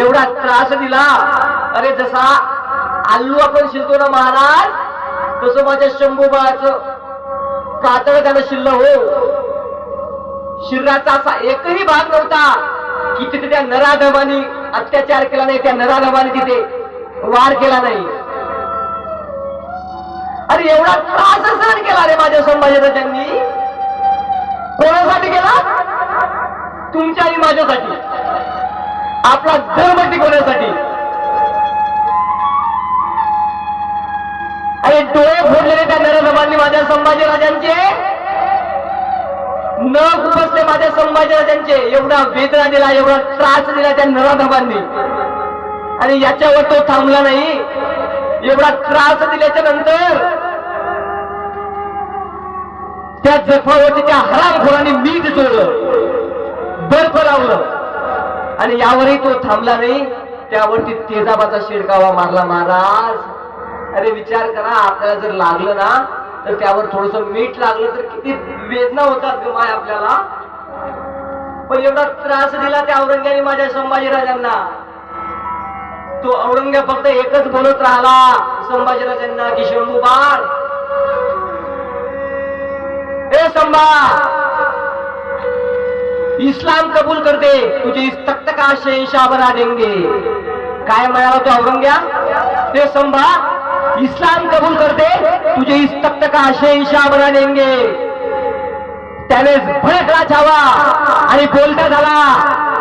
एवढा त्रास दिला. अरे जसा आल्लू आपण शिलतो ना महाराज तसं माझ्या शंभूबाळाचं कातळ त्यानं शिल्ल हो. शरीराचा असा एकही भाग नव्हता की तिथे त्या नराधमानी अत्याचार केला नाही त्या नराधमाने तिथे वार केला नाही. अरे एवढा त्रास सहन केला रे माझ्या संभाजीराजांनी. कोणासाठी केला? तुमच्या आणि माझ्यासाठी. आपला धर्म टिकवण्यासाठी. आणि डोळे फोडलेले त्या नरधमांनी माझ्या संभाजी राजांचे न उपसले माझ्या संभाजी राजांचे एवढा वेदना दिला एवढा त्रास दिला त्या नराधबांनी आणि याच्यावर तो थांबला नाही. एवढा त्रास दिल्याच्या नंतर त्या जखमावरती त्या हरामखोरांनी मीठ चोळलं बर्फ लावलं. आणि यावरही तो थांबला नाही. त्यावरती तेजाबाचा शिडकावा मारला महाराज. अरे विचार करा आपल्याला जर लागलं ना तर त्यावर थोडस मीठ लागलं तर किती वेदना होतात ग माय आपल्याला. पण एवढा त्रास दिला त्या औरंग्याने माझ्या संभाजीराजांना तो औरंग्या फक्त एकच बोलत राहिला संभाजीराजांना की शंभू बाळ ए संभा इस्लाम कबूल करते तुझे इस तख्त का शहशाह बना देंगे. काय म्हणाला तो औरंग्या? ते संभा इस्लाम कबूल करते तुझे इस तख्त का शहशाह बना देंगे. त्याने भडकला छावा आणि बोलता झाला.